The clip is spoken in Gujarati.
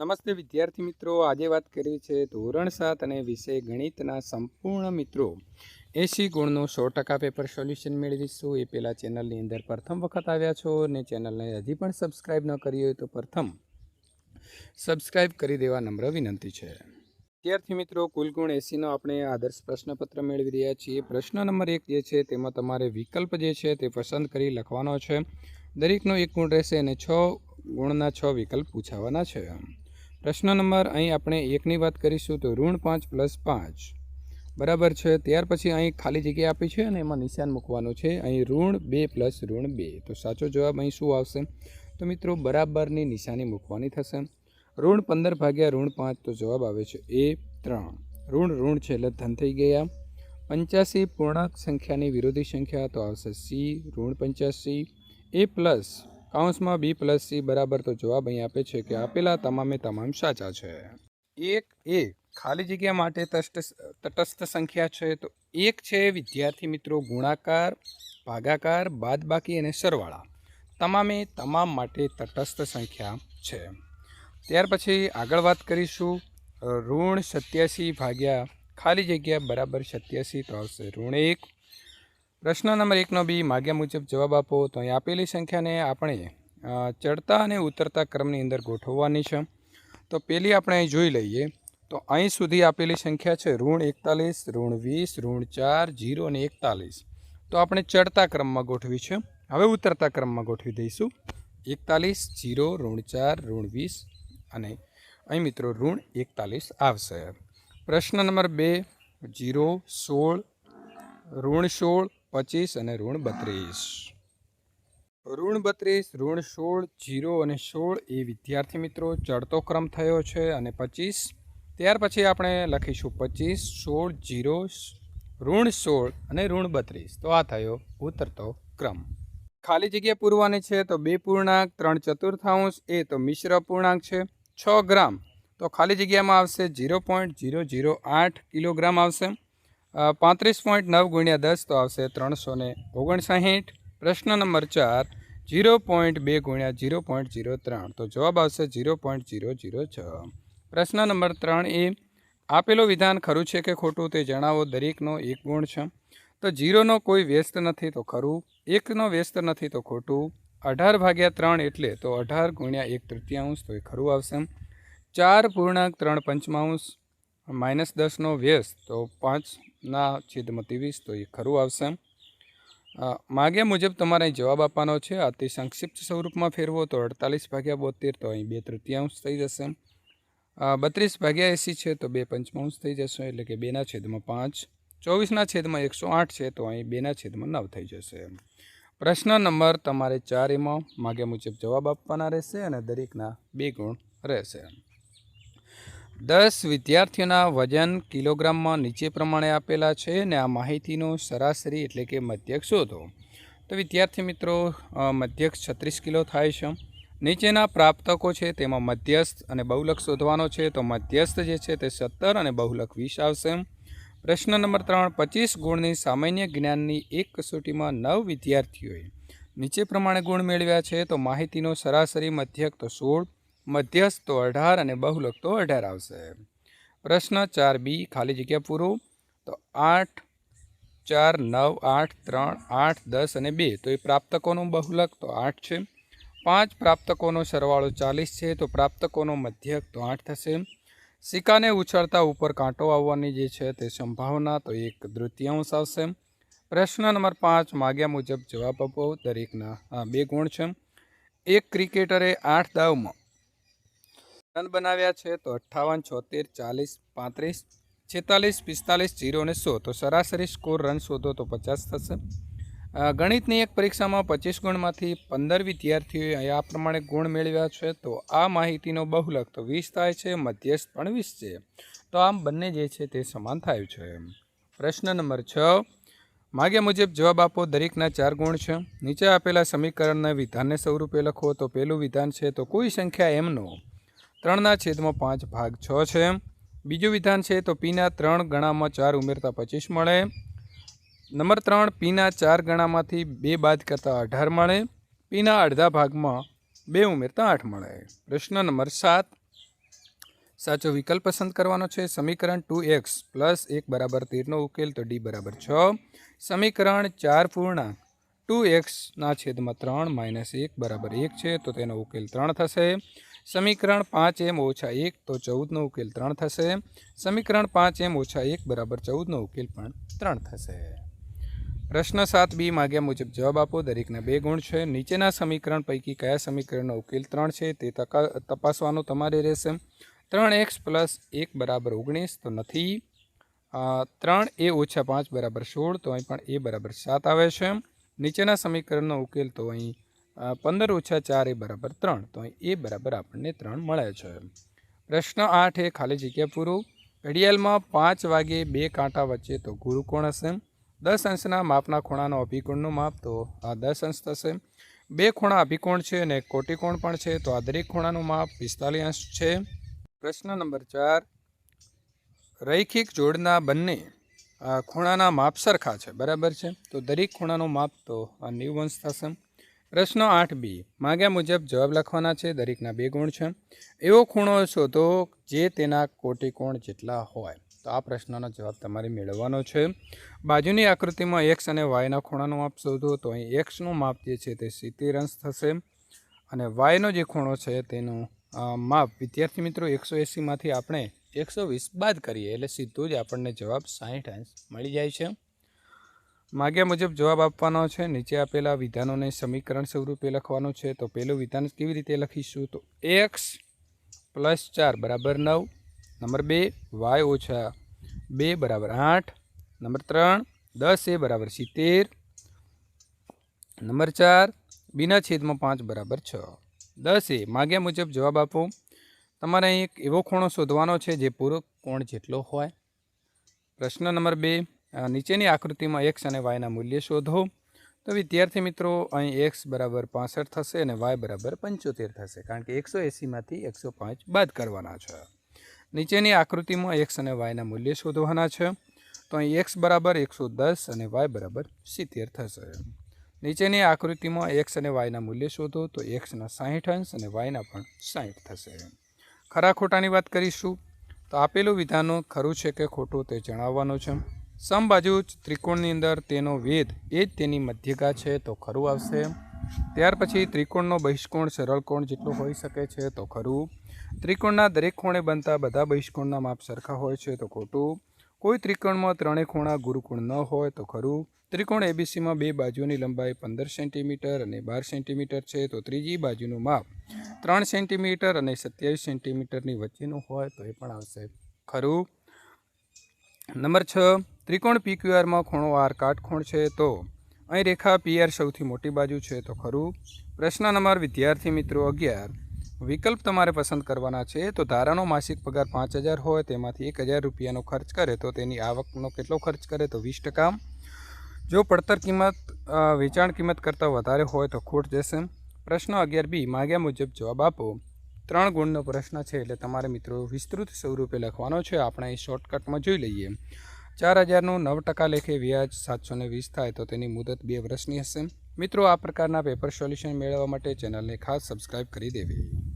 નમસ્તે વિદ્યાર્થી મિત્રો, આજે વાત કરવી છે ધોરણ સાત અને વિષય ગણિતના સંપૂર્ણ મિત્રો. એસી ગુણનું સો ટકા પેપર સોલ્યુશન મેળવીશું એ પહેલાં ચેનલની અંદર પ્રથમ વખત આવ્યા છો અને ચેનલને હજી પણ સબસ્ક્રાઈબ ન કરી હોય તો પ્રથમ સબસ્ક્રાઈબ કરી દેવા નમ્ર વિનંતી છે. વિદ્યાર્થી મિત્રો, કુલ ગુણ એંસીનો આપણે આદર્શ પ્રશ્નપત્ર મેળવી રહ્યા છીએ. પ્રશ્ન નંબર એક જે છે, તેમાં તમારે વિકલ્પ જે છે, તે પસંદ કરી લખવાનો છે. દરેકનો એક ગુણ રહેશે અને છ ગુણના છ વિકલ્પ પૂછાવાના છે. પ્રશ્ન નંબર અહીં આપણે એકની વાત કરીશું તો ઋણ પાંચ પ્લસ પાંચ. બરાબર છે, ત્યાર પછી અહીં ખાલી જગ્યા આપી છે અને એમાં નિશાન મૂકવાનું છે. અહીં ઋણ બે પ્લસ ઋણ બે. તો સાચો જવાબ અહીં શું આવશે? તો મિત્રો, બરાબરની નિશાની મૂકવાની થશે. ઋણ પંદર ભાગ્યા ઋણ પાંચ, તો જવાબ આવે છે એ ત્રણ. ઋણ ઋણ છે એટલે ધન થઈ ગયા. પંચ્યાસી પૂર્ણાંક સંખ્યાની વિરોધી સંખ્યા તો આવશે સી, ઋણ પંચ્યાસી. એ પ્લસ કાઉન્સમાં બી પ્લસ સી બરાબર તો જવાબ અહીં આપે છે કે આપેલા તમામે તમામ સાચા છે. એક એ ખાલી જગ્યા માટે તટસ્થ સંખ્યા છે તો એક છે વિદ્યાર્થી મિત્રો ગુણાકાર, ભાગાકાર, બાદબાકી અને સરવાળા. તમામે તમામ માટે તટસ્થ સંખ્યા છે. ત્યાર પછી આગળ વાત કરીશું. ઋણ સત્યાસી ભાગ્યા ખાલી જગ્યા બરાબર સત્યાસી તો આવશે ઋણ એક. પ્રશ્ન નંબર એકનો બી, માગ્યા મુજબ જવાબ આપો. તો અહીં આપેલી સંખ્યાને આપણે ચડતા અને ઉતરતા ક્રમની અંદર ગોઠવવાની છે. તો પેલી આપણે અહીં જોઈ લઈએ. તો અહીં સુધી આપેલી સંખ્યા છે ઋણ એકતાલીસ, ઋણ વીસ, ઋણ ચાર, જીરો અને એકતાલીસ. તો આપણે ચડતા ક્રમમાં ગોઠવી છે. હવે ઉતરતા ક્રમમાં ગોઠવી દઈશું. એકતાલીસ, જીરો, ઋણ ચાર, ઋણ વીસ અને અહીં મિત્રો ઋણ એકતાલીસ આવશે. પ્રશ્ન નંબર બે, જીરો, સોળ, ઋણ સોળ પચીસ અને ઋણ બત્રીસ. ઋણ બત્રીસ, ઋણ સોળ, જીરો અને સોળ એ વિદ્યાર્થી મિત્રો ચડતો ક્રમ થયો છે અને પચીસ. ત્યાર પછી આપણે લખીશું પચીસ, સોળ, જીરો, ઋણ સોળ અને ઋણ બત્રીસ. તો આ થયો ઉતરતો ક્રમ. ખાલી જગ્યા પૂરવાની છે તો બે પૂર્ણાંક, ત્રણ ચતુર્થાંશ, એ તો મિશ્ર પૂર્ણાંક છે. છ ગ્રામ. તો ખાલી જગ્યામાં આવશે ઝીરો પોઈન્ટ જીરો જીરો આઠ કિલોગ્રામ આવશે. પાંત્રીસ પોઈન્ટ નવ ગુણ્યા દસ તો આવશે ત્રણસો ને ઓગણસાહીઠ. પ્રશ્ન નંબર ચાર જીરો પોઈન્ટ બે ગુણ્યા જીરો પોઈન્ટ જીરો ત્રણ તો જવાબ આવશે જીરો પોઈન્ટ જીરો જીરો છ. પ્રશ્ન નંબર ત્રણ એ, આપેલું વિધાન ખરું છે કે ખોટું તે જણાવો, દરેકનો એક ગુણ છે. તો જીરોનો કોઈ વ્યસ્ત નથી તો ખરું, એકનો વ્યસ્ત નથી તો ખોટું, અઢાર ભાગ્યા ત્રણ એટલે તો અઢાર ગુણ્યા એક તૃતીયાંશ તો એ ખરું આવશે. ચાર પૂર્ણાંક ત્રણ પંચમાંશ, માઇનસ દસનો વ્યસ્ત તો પાંચના છેદમાં ત્રેવીસ તો એ ખરું આવશે. માગ્યા મુજબ તમારે જવાબ આપવાનો છે, અતિ સંક્ષિપ્ત સ્વરૂપમાં ફેરવો તો અડતાલીસ ભાગ્યા બોતેર, તો અહીં બે તૃતીયાંશ થઈ જશે. બત્રીસ ભાગ્યા એંસી છે, તો બે પંચમાંશ થઈ જશે, એટલે કે બેના છેદમાં પાંચ. ચોવીસના છેદમાં એકસો આઠ છે, તો અહીં બેના છેદમાં નવ થઈ જશે. પ્રશ્ન નંબર તમારે ચાર એમાં માગ્યા મુજબ જવાબ આપવાના રહેશે અને દરેકના બે ગુણ રહેશે. દસ વિદ્યાર્થીઓના વજન કિલોગ્રામમાં નીચે પ્રમાણે આપેલા છે ને આ માહિતીનો સરાસરી એટલે કે મધ્યક શોધો. તો વિદ્યાર્થી મિત્રો મધ્યક છત્રીસ કિલો થાય છે. નીચેના પ્રાપ્તકો છે તેમાં મધ્યસ્થ અને બહુલક શોધવાનો છે. તો મધ્યસ્થ જે છે તે સત્તર અને બહુલક વીસ આવશે. પ્રશ્ન નંબર ત્રણ, પચીસ ગુણની સામાન્ય જ્ઞાનની એક કસોટીમાં નવ વિદ્યાર્થીઓએ નીચે પ્રમાણે ગુણ મેળવ્યા છે. તો માહિતીનો સરાસરી મધ્યક તો સોળ મધ્યસ્થ તો અઢાર અને બહુલક તો અઢાર આવશે. પ્રશ્ન ચાર બી, ખાલી જગ્યા પૂરું. તો આઠ, ચાર, નવ, આઠ, ત્રણ, આઠ, દસ અને બે. તો એ પ્રાપ્તકોનું બહુલક તો આઠ છે. પાંચ પ્રાપ્તકોનો સરવાળો ચાલીસ છે, તો પ્રાપ્તકોનો મધ્યક તો આઠ થશે. સિક્કાને ઉછળતા ઉપર કાંટો આવવાની જે છે તે સંભાવના તો એક દ્વિતીયાંશ આવશે. પ્રશ્ન નંબર પાંચ, માગ્યા મુજબ જવાબ આપો દરેકના. બે ગુણ છે. એક ક્રિકેટરે આઠ દાવમાં રન બનાવ્યા છે તો અઠ્ઠાવન, છોતેર, ચાલીસ, પાંત્રીસ, છેતાલીસ, પિસ્તાલીસ, જીરો અને સો. તો સરાસરી સ્કોર રન શોધો તો પચાસ થશે. ગણિતની એક પરીક્ષામાં પચીસ ગુણમાંથી પંદર વિદ્યાર્થીઓએ આ પ્રમાણે ગુણ મેળવ્યા છે તો આ માહિતીનો બહુલક તો વીસ થાય છે, મધ્યસ્થ પણ વીસ છે. તો આમ બંને જે છે તે સમાન થાય છે. પ્રશ્ન નંબર છ. માગ્યા મુજબ જવાબ આપો, દરેકના ચાર ગુણ છે. નીચે આપેલા સમીકરણના વિધાનને સ્વરૂપે લખો. તો પહેલું વિધાન છે તો કોઈ સંખ્યા એમનો ત્રણના છેદમાં પાંચ ભાગ છ છે. બીજું વિધાન છે તો પીના ત્રણ ગણામાં ચાર ઉમેરતા પચીસ મળે. નંબર ત્રણ પીના ચાર ગણામાંથી બે બાદ કરતાં અઢાર મળે. પીના અડધા ભાગમાં બે ઉમેરતા આઠ મળે. પ્રશ્ન નંબર સાત. સાચો વિકલ્પ પસંદ કરવાનો છે. સમીકરણ ટુ એક્સ પ્લસ એક બરાબર તેરનો ઉકેલ તો ડી બરાબર છ. સમીકરણ ચાર પૂર્ણાંક. ટુ એક્સના છેદમાં ત્રણ માઇનસ એક બરાબર એક છે તો તેનો ઉકેલ ત્રણ થશે. સમીકરણ પાંચ એમ ઓછા એક તો ચૌદનો ઉકેલ ત્રણ થશે. સમીકરણ પાંચ એમ ઓછા એક બરાબર ચૌદનો ઉકેલ પણ ત્રણ થશે. પ્રશ્ન સાત બી માગ્યા મુજબ જવાબ આપો. દરેકના બે ગુણ છે. નીચેના સમીકરણ પૈકી કયા સમીકરણનો ઉકેલ ત્રણ છે તે તપાસવાનું તમારે રહેશે. ત્રણ એક્સ પ્લસ એક બરાબર ઓગણીસ તો નથી. ત્રણ એ ઓછા પાંચ બરાબર સોળ તો અહીં પણ એ બરાબર સાત આવે છે. નીચેના સમીકરણનો ઉકેલ તો અહીં પંદર ઓછા ચાર એ બરાબર ત્રણ. તો એ બરાબર આપણને ત્રણ મળે છે. પ્રશ્ન આઠ એ ખાલી જગ્યા પૂરું. ઘડિયાળમાં પાંચ વાગે બે કાંટા વચ્ચે તો ગુરુ કોણ હશે. દસ અંશના માપના ખૂણાનો અભિકોણનું માપ તો આ દસ અંશ થશે. બે ખૂણા અભિકોણ છે અને કોટિકોણ પણ છે તો આ દરેક ખૂણાનું માપ પિસ્તાલીસ અંશ છે. પ્રશ્ન નંબર ચાર. રૈખિક જોડના બંને ખૂણાના માપ સરખા છે. બરાબર છે? તો દરેક ખૂણાનું માપ તો આ નેવું અંશ થશે. પ્રશ્ન આઠ બી. માગ્યા મુજબ જવાબ લખવાના છે, દરેકના બે ગુણ છે. એવો ખૂણો શોધો જે તેના કોટિકોણ જેટલા હોય. તો આ પ્રશ્નનો જવાબ તમારે મેળવવાનો છે. બાજુની આકૃતિમાં એક્સ અને વાયના ખૂણાનું માપ શોધો, તો અહીં એક્સનું માપ જે છે તે સિત્તેર અંશ થશે. અને વાયનો જે ખૂણો છે તેનું માપ, વિદ્યાર્થી મિત્રો, એકસો એંસીમાંથી આપણે એકસો વીસ બાદ કરીએ, એટલે સીધું જ આપણને જવાબ સાહીઠ અંશ મળી જાય છે. માગ્યા મુજબ જવાબ આપવાનો છે. નીચે આપેલા વિધાનોને સમીકરણ સ્વરૂપે લખવાનું છે. તો પહેલું વિધાન કેવી રીતે લખીશું? તો એક્સ પ્લસ ચાર બરાબર નવ. નંબર બે, વાય ઓછા બે બરાબર આઠ. નંબર ત્રણ, દસ એ બરાબર સિત્તેર. નંબર ચાર, બીના છેદમાં પાંચ બરાબર છ. દસ એ માગ્યા મુજબ જવાબ આપો. તમારે અહીં એક એવો ખૂણો શોધવાનો છે જે પૂરો કોણ જેટલો હોય? પ્રશ્ન નંબર બે નીચેની આકૃતિમાં એક્સ અને વાયના મૂલ્ય શોધો. તો વિદ્યાર્થી મિત્રો, અહીં એક્સ બરાબર પાસઠ થશે અને વાય બરાબર પંચોતેર થશે, કારણ કે એકસો એંસીમાંથી એકસો પાંચ બાદ કરવાના છે. નીચેની આકૃતિમાં એક્સ અને વાયના મૂલ્ય શોધવાના છે. તો અહીં એક્સ બરાબર એકસો દસ અને વાય બરાબર સિત્તેર થશે. નીચેની આકૃતિમાં એક્સ અને વાયના મૂલ્ય શોધો, તો એક્સના સાહીઠ અંશ અને વાયના પણ સાહીઠ થશે. ખરા ખોટાની વાત કરીશું. તો આપેલું વિધાનો ખરું છે કે ખોટું તે જણાવવાનું છે. સમબાજુ ત્રિકોણની અંદર તેનો વેદ એ જ તેની મધ્યગા છે તો ખરું આવશે. ત્યાર પછી ત્રિકોણનો બહિષ્કોણ સરળ કોણ જેટલો હોઈ શકે છે તો ખરું. ત્રિકોણના દરેક ખૂણે બનતા બધા બહિષ્કોણના માપ સરખા હોય છે તો ખોટું. કોઈ ત્રિકોણમાં ત્રણેય ખૂણા ગુરુકોણ ન હોય તો ખરું. ત્રિકોણ એબીસીમાં બે બાજુની લંબાઈ પંદર સેન્ટીમીટર અને બાર સેન્ટીમીટર છે તો ત્રીજી બાજુનું માપ ત્રણ સેન્ટીમીટર અને સત્યાવીસ સેન્ટીમીટરની વચ્ચેનું હોય તો એ પણ આવશે. ખરું. નંબર છ, ત્રિકોણ પીક્યુઆરમાં ખૂણો આર કાટખૂણ છે તો અહીં રેખા પીઆર સૌથી મોટી બાજુ છે તો ખરું. પ્રશ્ન નંબર, વિદ્યાર્થી મિત્રો, અગિયાર. વિકલ્પ તમારે પસંદ કરવાના છે તો ધારાનો માસિક પગાર પાંચ હજાર હોય, તેમાંથી એક હજાર રૂપિયાનો ખર્ચ કરે તો તેની આવકનો કેટલો ખર્ચ કરે તો વીસ ટકા. જો પડતર કિંમત વેચાણ કિંમત કરતાં વધારે હોય તો ખોટ જશે. પ્રશ્ન અગિયાર બી, માગ્યા મુજબ જવાબ આપો. ત્રણ ગુણનો પ્રશ્ન છે એટલે તમારે મિત્રો વિસ્તૃત સ્વરૂપે લખવાનો છે. આપણે અહીં શોર્ટકટમાં જોઈ લઈએ. ચાર હજારનું નવ ટકા લેખે વ્યાજ સાતસો વીસ થાય તો તેની મુદત બે વર્ષની હશે. મિત્રો, આ પ્રકારના પેપર સોલ્યુશન મેળવવા માટે ચેનલને ખાસ સબસ્ક્રાઇબ કરી દેવી.